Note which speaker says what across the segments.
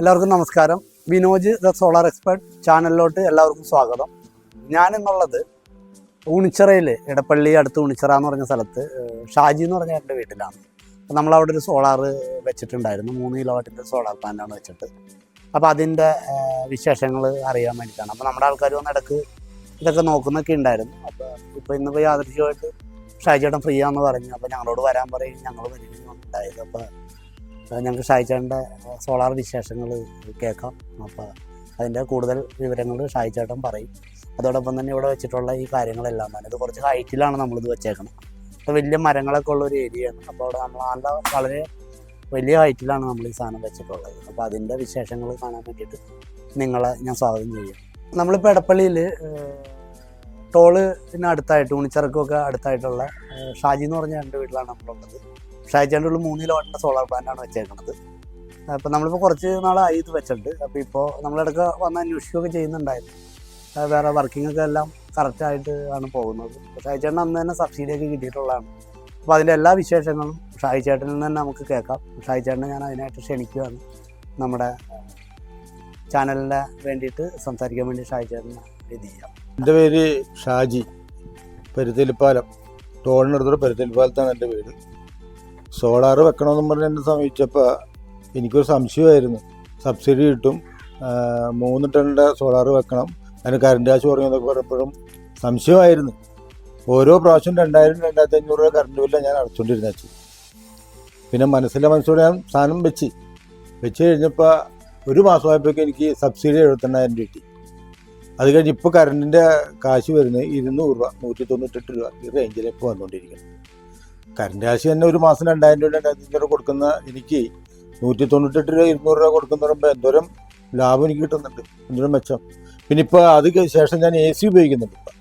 Speaker 1: എല്ലാവർക്കും നമസ്കാരം. Vinoj the solar expert ചാനലിലോട്ട് എല്ലാവർക്കും സ്വാഗതം. ഞാനെന്നുള്ളത് ഉണിച്ചിറയിൽ ഇടപ്പള്ളി അടുത്ത് ഉണിച്ചിറ എന്ന് പറഞ്ഞ സ്ഥലത്ത് ഷാജി എന്ന് പറഞ്ഞ എന്റെ വീട്ടിലാണ്. അപ്പോൾ നമ്മളവിടെ ഒരു സോളാർ വെച്ചിട്ടുണ്ടായിരുന്നു. മൂന്ന് കിലോ വാട്ടിന്റെ സോളാർ പ്ലാന്റാണ് വെച്ചിട്ട്. അപ്പോൾ അതിന്റെ വിശേഷങ്ങൾ അറിയാൻ വേണ്ടിയിട്ടാണ്. അപ്പോൾ നമ്മുടെ ആൾക്കാർ വന്ന് ഇടയ്ക്ക് ഇതൊക്കെ നോക്കുന്നൊക്കെ ഉണ്ടായിരുന്നു. അപ്പോൾ ഇപ്പോൾ ഇന്നിപ്പോൾ യാദൃശ്യമായിട്ട് ഷാജിയേട്ടൻ ഫ്രീ ആണെന്ന് പറഞ്ഞു. അപ്പോൾ ഞങ്ങളോട് വരാൻ പറയും. ഞങ്ങൾ വരികയും ഉണ്ടായത് അപ്പോൾ ഞങ്ങൾക്ക് ഷായിച്ചേട്ടന്റെ സോളാർ വിശേഷങ്ങൾ കേൾക്കാം. അപ്പോൾ അതിന്റെ കൂടുതൽ വിവരങ്ങൾ ഷായിച്ചേട്ടൻ പറയും. അതോടൊപ്പം തന്നെ ഇവിടെ വെച്ചിട്ടുള്ള ഈ കാര്യങ്ങളെല്ലാം തന്നെ. ഇത് കുറച്ച് ഹൈറ്റിലാണ് നമ്മളിത് വെച്ചേക്കുന്നത് അപ്പോൾ വലിയ മരങ്ങളൊക്കെ ഉള്ള ഒരു ഏരിയയാണ് അപ്പോൾ അവിടെ നമ്മൾ നല്ല വളരെ വലിയ ഹൈറ്റിലാണ് നമ്മൾ ഈ സാധനം വെച്ചിട്ടുള്ളത്. അപ്പോൾ അതിന്റെ വിശേഷങ്ങൾ കാണാൻ വേണ്ടിയിട്ട് നിങ്ങളെ ഞാൻ സ്വാഗതം ചെയ്യും. നമ്മളിപ്പോൾ എടപ്പള്ളിയിൽ ടോളിന് അടുത്തായിട്ട് ഉണിച്ചിറക്കുമൊക്കെ അടുത്തായിട്ടുള്ള ഷാജി എന്ന് പറഞ്ഞ രണ്ട് വീട്ടിലാണ് നമ്മളുള്ളത്. ഷാജിന്റെ ഉള്ളിൽ മൂന്ന് കിലോ വാട്ടിന്റെ സോളാർ പ്ലാന്റാണ് വെച്ചേക്കുന്നത് അപ്പോൾ നമ്മളിപ്പോൾ കുറച്ച് നാളായി ഇത് വെച്ചിട്ടുണ്ട്. അപ്പോൾ ഇപ്പോൾ നമ്മളിടയ്ക്ക് വന്ന് അന്വേഷിക്കുകയൊക്കെ ചെയ്യുന്നുണ്ടായിരുന്നു. വേറെ വർക്കിംഗ് ഒക്കെ എല്ലാം കറക്റ്റായിട്ട് ആണ് പോകുന്നത്. ഷായിച്ചേട്ടൻ അന്ന് തന്നെ സബ്സിഡിയൊക്കെ കിട്ടിയിട്ടുള്ളതാണ്. അപ്പോൾ അതിന്റെ എല്ലാ വിശേഷങ്ങളും ഷായിച്ചേട്ടനിൽ നിന്ന് തന്നെ നമുക്ക് കേൾക്കാം. ഷായിച്ചേട്ടനെ ഞാൻ അതിനായിട്ട് ക്ഷണിക്കുകയാണ്. നമ്മുടെ ചാനലിന് വേണ്ടിയിട്ട് സംസാരിക്കാൻ വേണ്ടി ഷായിച്ചേട്ടനെ ഇത് ചെയ്യാം.
Speaker 2: എന്റെ പേര് ഷാജി. പരുത്തിലിപ്പാലം. ടോളിനടുത്തൊരു പരുത്തിലിപ്പാലത്താണ് എന്റെ വീട്. സോളാർ വെക്കണമെന്ന് പറഞ്ഞ് എന്നെ സമീപിച്ചപ്പോൾ എനിക്കൊരു സംശയമായിരുന്നു. സബ്സിഡി കിട്ടും. മൂന്ന് ടണ്ണിന്റെ സോളാർ വെക്കണം. അതിന് കറണ്ട് കാശ് കുറഞ്ഞതൊക്കെ പറഞ്ഞപ്പോഴും സംശയമായിരുന്നു. ഓരോ പ്രാവശ്യം രണ്ടായിരം രണ്ടായിരത്തി അഞ്ഞൂറ് രൂപ കറണ്ട് ബില്ലാണ് ഞാൻ അടച്ചുകൊണ്ടിരുന്ന പിന്നെ മനസ്സിലെ മനസ്സോടെ ഞാൻ സാധനം വെച്ച്. വെച്ച് കഴിഞ്ഞപ്പോൾ ഒരു മാസമായപ്പോഴേക്കും എനിക്ക് സബ്സിഡി എഴുപത്തെണ്ണായിരം കിട്ടി. അത് കഴിഞ്ഞ് ഇപ്പോൾ കറണ്ടിന്റെ കാശ് വരുന്നത് ഇരുന്നൂറ് രൂപ നൂറ്റി തൊണ്ണൂറ്റെട്ട് രൂപ ഈ റേഞ്ചിലേക്ക് വന്നുകൊണ്ടിരിക്കുന്നത് കറണ്ട് കാശ് തന്നെ ഒരു മാസം രണ്ടായിരം രൂപ രണ്ടായിരത്തി രൂപ കൊടുക്കുന്ന എനിക്ക് നൂറ്റി തൊണ്ണൂറ്റെട്ട് രൂപ ഇരുന്നൂറ് രൂപ കൊടുക്കുന്ന പറയുമ്പോൾ എന്തോരം ലാഭം എനിക്ക് കിട്ടുന്നുണ്ട്. എന്തോരം മെച്ചം. പിന്നെ ഇപ്പോൾ അത് ശേഷം ഞാൻ എ സി ഉപയോഗിക്കുന്നുണ്ട് ഇപ്പം.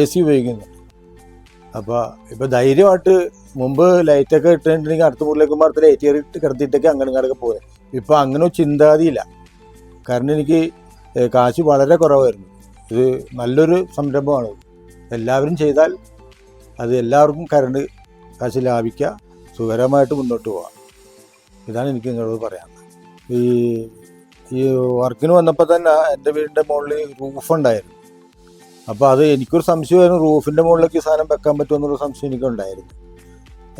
Speaker 2: എ സി ഉപയോഗിക്കുന്നുണ്ട്. അപ്പോൾ ഇപ്പോൾ ധൈര്യമായിട്ട് മുമ്പ് ലൈറ്റൊക്കെ ഇട്ടിട്ടുണ്ടെങ്കിൽ അടുത്ത മുറിലേക്ക് അടുത്ത ലൈറ്റ് കയറിയിട്ട് കിടത്തിയിട്ടൊക്കെ അങ്ങനെ ഇങ്ങോട്ടൊക്കെ പോകുന്നത് ഇപ്പോൾ അങ്ങനെ ഒരു ചിന്താഗതിയില്ല. കാരണം എനിക്ക് കാശ് വളരെ കുറവായിരുന്നു. ഇത് നല്ലൊരു സംരംഭമാണ്. എല്ലാവരും ചെയ്താൽ അത് എല്ലാവർക്കും കറണ്ട് കാശ് ലാഭിക്കുക സുഖകരമായിട്ട് മുന്നോട്ട് പോകാം ഇതാണ് എനിക്ക് നിങ്ങളോട് പറയാനുള്ളത്. ഈ ഈ വർക്കിന് വന്നപ്പോൾ തന്നെ എന്റെ വീടിന്റെ മുകളിൽ റൂഫ് ഉണ്ടായിരുന്നു. അപ്പോൾ അത് എനിക്കൊരു സംശയമായിരുന്നു റൂഫിന്റെ മുകളിലേക്ക് സാധനം വെക്കാൻ പറ്റുമെന്നുള്ള സംശയം എനിക്കുണ്ടായിരുന്നു.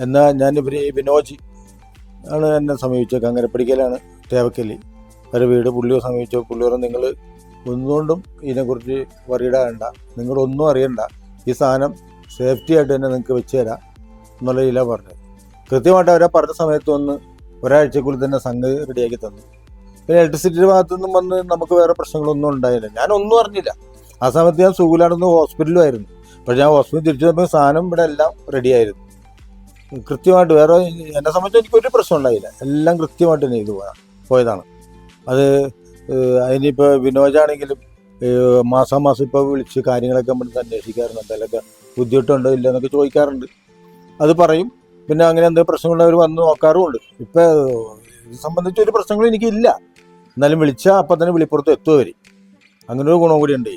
Speaker 2: എന്നാൽ ഞാൻ ഇവർ വിനോജ് ആണ് എന്നെ സമീപിച്ചത് കങ്ങരപ്പടിക്കലാണ് തേവക്കല്ലി. ഒരു വീട് പുള്ളിയോ സമീപിച്ചോ പുള്ളിയോറും നിങ്ങൾ ഒന്നുകൊണ്ടും ഇതിനെക്കുറിച്ച് വറിയിടാണ്ട നിങ്ങളൊന്നും അറിയണ്ട. ഈ സാധനം സേഫ്റ്റി ആയിട്ട് തന്നെ നിങ്ങൾക്ക് വെച്ച് തരാം. എന്നുള്ള ഇതില പറഞ്ഞത്. കൃത്യമായിട്ട് അവരെ പറഞ്ഞ സമയത്ത് വന്ന് ഒരാഴ്ചക്കുള്ളിൽ തന്നെ സംഗതി റെഡിയാക്കി തന്നു. പിന്നെ ഇലക്ട്രിസിറ്റിയുടെ ഭാഗത്തു നിന്നും വന്ന് നമുക്ക് വേറെ പ്രശ്നങ്ങളൊന്നും ഉണ്ടായില്ല. ഞാനൊന്നും അറിഞ്ഞില്ല. ആ സമയത്ത് ഞാൻ സുഖിലാണെന്ന് ഹോസ്പിറ്റലുമായിരുന്നു പക്ഷെ ഞാൻ ഹോസ്പിറ്റലിൽ തിരിച്ചു വന്നപ്പോൾ സാധനം ഇവിടെ എല്ലാം റെഡിയായിരുന്നു കൃത്യമായിട്ട് വേറെ എന്നെ സംബന്ധിച്ച് എനിക്കൊരു പ്രശ്നം ഉണ്ടായില്ല. എല്ലാം കൃത്യമായിട്ട് തന്നെ ഇത് പോയ- പോയതാണ്. അത് അതിനിപ്പോൾ വിനോദാണെങ്കിലും മാസാമാസം മാസം മാസം ഇപ്പോൾ വിളിച്ച് കാര്യങ്ങളൊക്കെ നമ്മൾ അന്വേഷിക്കാറുണ്ട്. എന്തെങ്കിലുമൊക്കെ ബുദ്ധിമുട്ടുണ്ടോ ഇല്ല എന്നൊക്കെ ചോദിക്കാറുണ്ട്. അത് പറയും. പിന്നെ അങ്ങനെ എന്തെങ്കിലും പ്രശ്നങ്ങളുള്ളവർ വന്ന് നോക്കാറുമുണ്ട്. ഇപ്പം ഇത് സംബന്ധിച്ച് ഒരു പ്രശ്നങ്ങളും എനിക്കില്ല. എന്നാലും വിളിച്ചാൽ അപ്പം തന്നെ വിളിപ്പുറത്ത് എത്തും അവർ അങ്ങനെ ഒരു ഗുണം കൂടി ഉണ്ട്